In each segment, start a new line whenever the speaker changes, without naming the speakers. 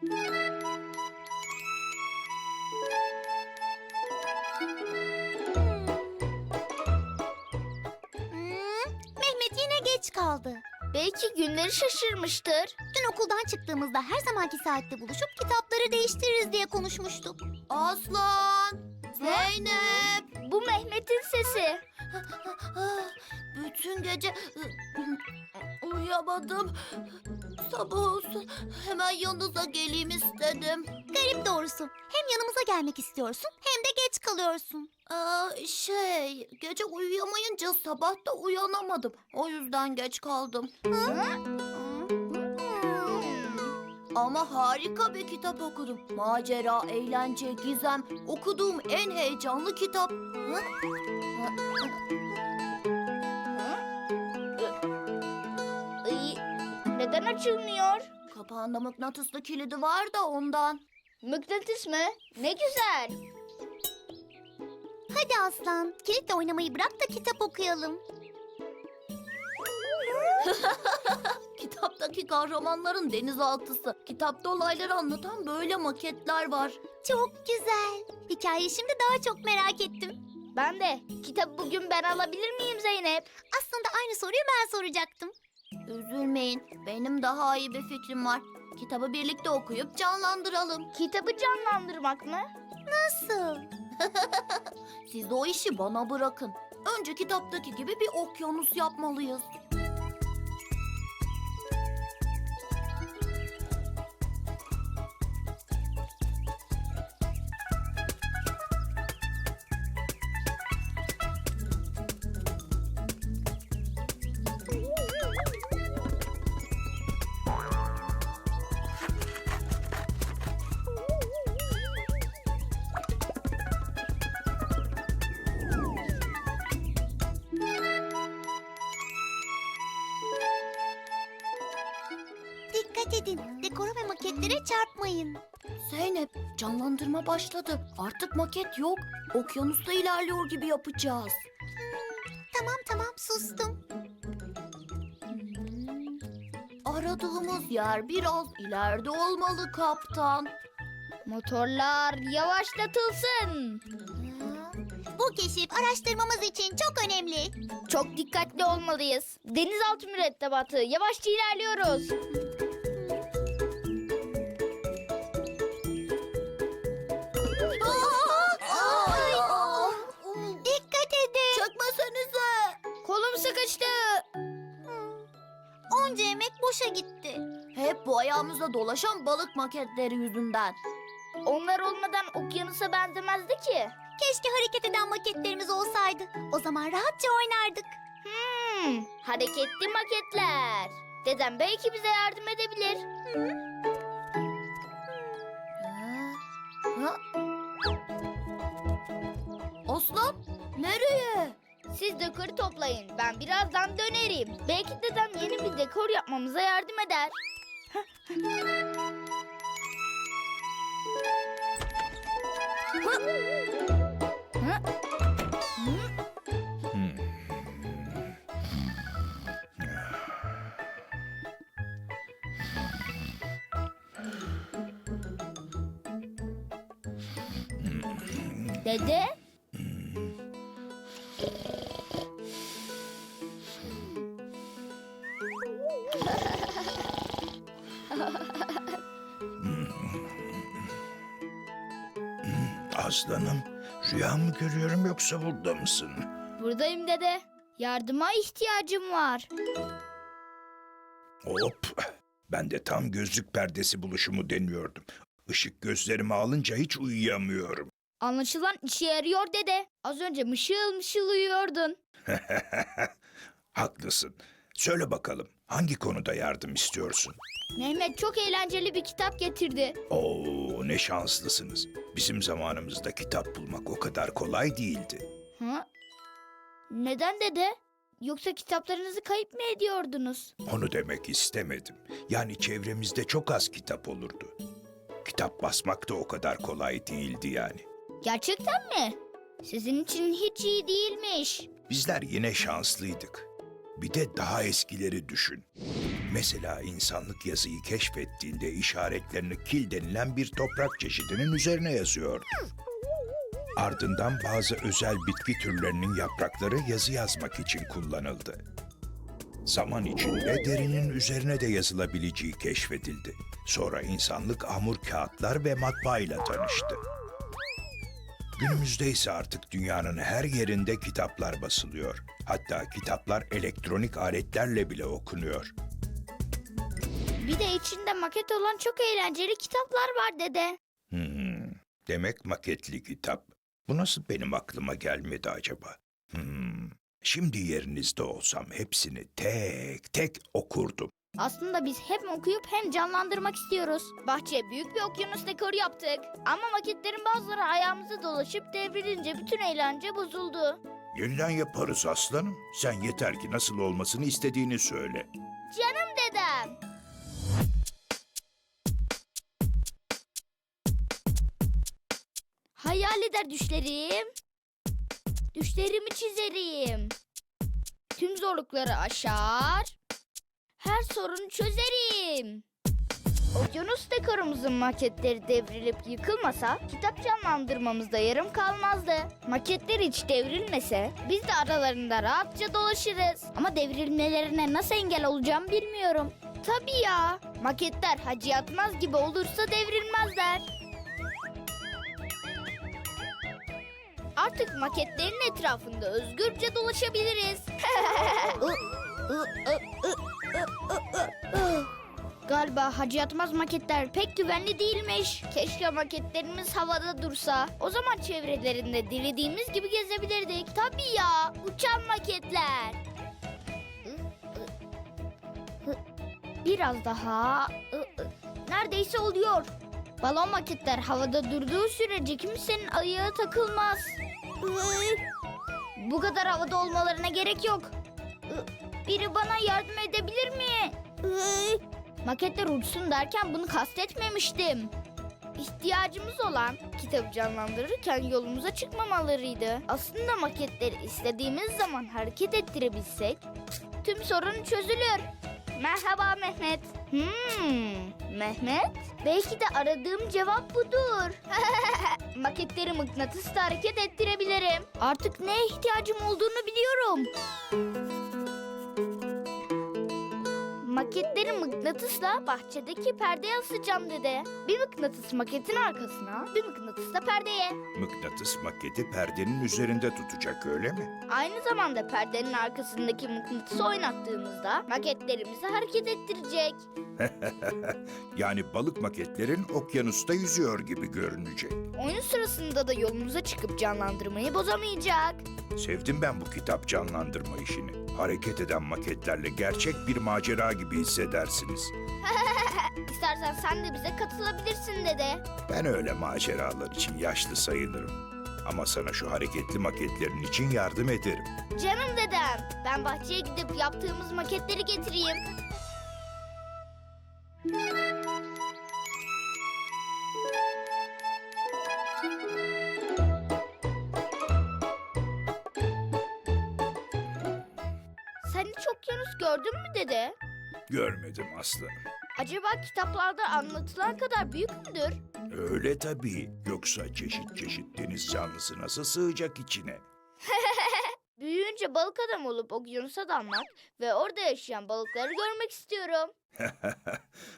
Hmm, Mehmet yine geç kaldı.
Belki günleri şaşırmıştır.
Dün okuldan çıktığımızda her zamanki saatte buluşup kitapları değiştiririz diye konuşmuştuk. Aslan! Zeynep!
Bu Mehmet'in sesi.
Bütün gece uyuyamadım. Sabah olsun hemen yanınıza geleyim istedim. Garip doğrusu. Hem yanımıza gelmek istiyorsun hem de geç kalıyorsun. şey, gece uyuyamayınca sabah da uyanamadım. O yüzden geç kaldım. Ama harika bir kitap okudum. Macera, eğlence, gizem. Okuduğum en heyecanlı kitap. Hı?
Iy, neden açılmıyor?
Kapağında mıknatıslı kilidi var da ondan.
Mıknatıs mı? Ne güzel.
Hadi aslan, kilitle oynamayı bırak da kitap okuyalım. Kitaptaki kahramanların denizaltısı. Kitapta olayları anlatan böyle maketler var. Çok güzel. Hikayeyi şimdi daha çok merak ettim.
Ben de. Kitabı bugün ben alabilir miyim Zeynep?
Aslında aynı soruyu ben soracaktım. Üzülmeyin, benim daha iyi bir fikrim var. Kitabı birlikte okuyup canlandıralım.
Kitabı canlandırmak mı?
Nasıl? Siz o işi bana bırakın. Önce kitaptaki gibi bir okyanus yapmalıyız. Canlandırma başladı. Artık maket yok. Okyanusta ilerliyor gibi yapacağız. tamam tamam sustum. Aradığımız yer biraz ileride olmalı kaptan.
Motorlar yavaşlatılsın.
Bu keşif araştırmamız için çok önemli.
Çok dikkatli olmalıyız. Denizaltı mürettebatı. Yavaşça ilerliyoruz.
Ayağımızda dolaşan balık maketleri yüzünden.
Onlar olmadan okyanusa benzemezdi ki.
Keşke hareket eden maketlerimiz olsaydı. O zaman rahatça oynardık.
Hmm, hareketli maketler. Dedem belki bize yardım edebilir.
Aslan nereye?
Siz dekoru toplayın. Ben birazdan dönerim. Belki dedem yeni bir dekor yapmamıza yardım eder. Dede?
Aslanım, rüya mı görüyorum yoksa burada mısın?
Buradayım dede. Yardıma ihtiyacım var.
Hop, ben de tam gözlük perdesi buluşumu deniyordum. Işık gözlerimi alınca hiç uyuyamıyorum.
Anlaşılan işe yarıyor dede. Az önce mışıl mışıl uyuyordun.
Haklısın. Söyle bakalım, Hangi konuda yardım istiyorsun?
Mehmet çok eğlenceli bir kitap getirdi.
Oo ne şanslısınız. Bizim zamanımızda kitap bulmak o kadar kolay değildi.
Ha? Neden dede? Yoksa kitaplarınızı kayıp mı ediyordunuz?
Onu demek istemedim. Yani çevremizde çok az kitap olurdu. Kitap basmak da o kadar kolay değildi yani.
Gerçekten mi? Sizin için hiç iyi değilmiş.
Bizler yine şanslıydık. Bir de daha eskileri düşün. Mesela insanlık yazıyı keşfettiğinde işaretlerini kil denilen bir toprak çeşidinin üzerine yazıyordu. Ardından bazı özel bitki türlerinin yaprakları yazı yazmak için kullanıldı. Zaman içinde derinin üzerine de yazılabileceği keşfedildi. Sonra insanlık hamur kağıtlar ve matbaayla tanıştı. Günümüzde ise artık dünyanın her yerinde kitaplar basılıyor. Hatta kitaplar elektronik aletlerle bile okunuyor.
Bir de içinde maket olan çok eğlenceli kitaplar var dede.
Hmm, demek maketli kitap. Bu nasıl benim aklıma gelmedi acaba? Hmm, şimdi yerinizde olsam hepsini tek tek okurdum.
Aslında biz hem okuyup hem canlandırmak istiyoruz. Bahçeye büyük bir okyanus dekoru yaptık. Ama maketlerin bazıları ayağımıza dolaşıp devrilince bütün eğlence bozuldu.
Yeniden yaparız aslanım. Sen yeter ki nasıl olmasını istediğini söyle.
Canım dedem. Hayal eder düşlerim. Düşlerimi çizerim. Tüm zorlukları aşar. Her sorunu çözerim. Okyanus dekorumuzun maketleri devrilip yıkılmasa kitap canlandırmamızda yarım kalmazdı. Maketler hiç devrilmese biz de aralarında rahatça dolaşırız. Ama devrilmelerine nasıl engel olacağım bilmiyorum. Tabii ya. Maketler hacı yatmaz gibi olursa devrilmezler. Artık maketlerin etrafında özgürce dolaşabiliriz. Galiba Hacı Yatmaz maketler pek güvenli değilmiş. Keşke maketlerimiz havada dursa. O zaman çevrelerinde dilediğimiz gibi gezebilirdik. Tabii ya, uçan maketler. Biraz daha. Neredeyse oluyor. Balon maketler havada durduğu sürece kimsenin ayağı takılmaz. Bu kadar havada olmalarına gerek yok. Biri bana yardım edebilir mi? Maketler uçsun derken bunu kastetmemiştim. İhtiyacımız olan kitabı canlandırırken yolumuza çıkmamalarıydı. Aslında maketleri istediğimiz zaman hareket ettirebilsek tüm sorun çözülür. Merhaba Mehmet. Hmm, Mehmet? Belki de aradığım cevap budur. Maketleri mıknatısla hareket ettirebilirim. Artık neye ihtiyacım olduğunu biliyorum. Maketleri mıknatısla bahçedeki perdeye asacağım dede. Bir mıknatıs maketin arkasına, bir mıknatıs da perdeye.
Mıknatıs maketi perdenin üzerinde tutacak öyle mi?
Aynı zamanda perdenin arkasındaki mıknatısı oynattığımızda maketlerimizi hareket ettirecek.
yani balık maketlerin okyanusta yüzüyor gibi görünecek.
Oyun sırasında da yolumuza çıkıp canlandırmayı bozamayacak.
Sevdim ben bu kitap canlandırma işini. Hareket eden maketlerle gerçek bir macera gibi hissedersiniz.
İstersen sen de bize katılabilirsin dede.
Ben öyle maceralar için yaşlı sayılırım. Ama sana şu hareketli maketlerin için yardım ederim.
Canım dedem, ben bahçeye gidip yaptığımız maketleri getireyim. Dede?
Görmedim aslanım.
Acaba kitaplarda anlatılan kadar büyük müdür?
Öyle tabii. Yoksa çeşit çeşit deniz canlısı nasıl sığacak içine?
Büyüyünce balık adam olup okyanusa dalmak ve orada yaşayan balıkları görmek istiyorum.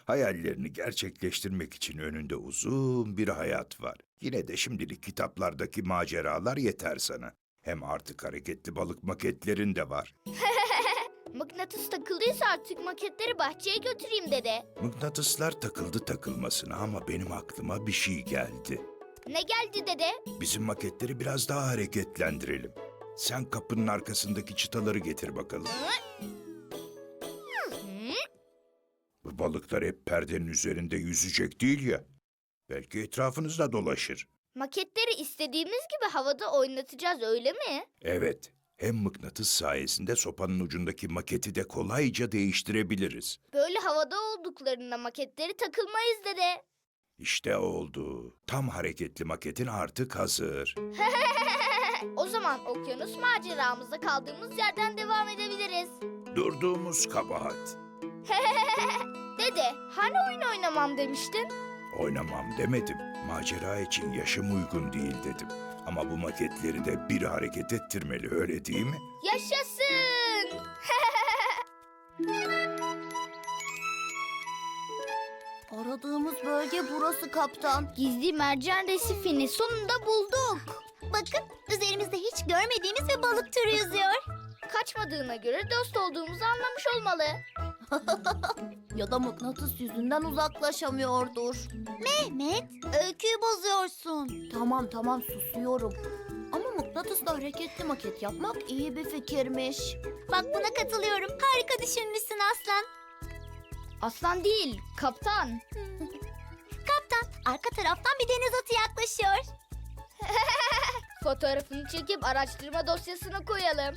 Hayallerini gerçekleştirmek için önünde uzun bir hayat var. Yine de şimdilik kitaplardaki maceralar yeter sana. Hem artık hareketli balık maketlerin de var.
Mıknatıs takıldıysa artık maketleri bahçeye götüreyim dede.
Mıknatıslar takıldı takılmasına ama benim aklıma bir şey geldi.
Ne geldi dede?
Bizim maketleri biraz daha hareketlendirelim. Sen kapının arkasındaki çıtaları getir bakalım. Bu balıklar hep perdenin üzerinde yüzecek değil ya. Belki etrafınızda dolaşır.
Maketleri istediğimiz gibi havada oynatacağız öyle mi?
Evet, hem mıknatıs sayesinde sopanın ucundaki maketi de kolayca değiştirebiliriz.
Böyle havada olduklarında maketleri takılmayız dede.
İşte oldu. Tam hareketli maketin artık hazır.
O zaman okyanus maceramızda kaldığımız yerden devam edebiliriz.
Durduğumuz kabahat.
Dede, hani oyun oynamam demiştin?
Oynamam demedim. Macera için yaşım uygun değil dedim. Ama bu maketleri de biri hareket ettirmeli öyle değil mi?
Yaşasın!
Aradığımız bölge burası kaptan.
Gizli mercan resifini sonunda bulduk.
Bakın üzerimizde hiç görmediğimiz bir balık türü yüzüyor.
Kaçmadığına göre dost olduğumuzu anlamış olmalı.
Ya da mıknatıs yüzünden uzaklaşamıyordur. Mehmet, öyküyü bozuyorsun. Tamam tamam susuyorum. Ama mıknatısla hareketli maket yapmak iyi bir fikirmiş. Bak buna katılıyorum. Harika düşünmüşsün Aslan.
Aslan değil, kaptan.
Kaptan, arka taraftan bir deniz atı yaklaşıyor.
Fotoğrafını çekip araştırma dosyasına koyalım.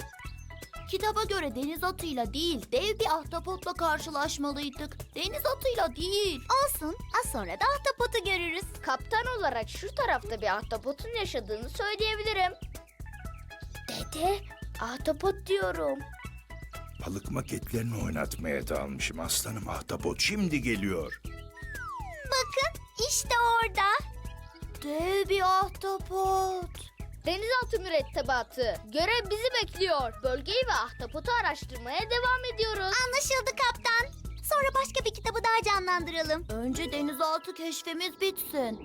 Kitaba göre deniz atıyla değil, dev bir ahtapotla karşılaşmalıydık. Deniz atıyla değil. Olsun, az sonra da ahtapotu görürüz.
Kaptan olarak şu tarafta bir ahtapotun yaşadığını söyleyebilirim. Dede, ahtapot diyorum.
Balık maketlerini oynatmaya dalmışım aslanım. Ahtapot şimdi geliyor.
Bakın, işte orada. Dev bir ahtapot.
Denizaltı mürettebatı. Görev bizi bekliyor. Bölgeyi ve ahtapotu araştırmaya devam ediyoruz.
Anlaşıldı kaptan. Sonra başka bir kitabı daha canlandıralım. Önce denizaltı keşfimiz bitsin.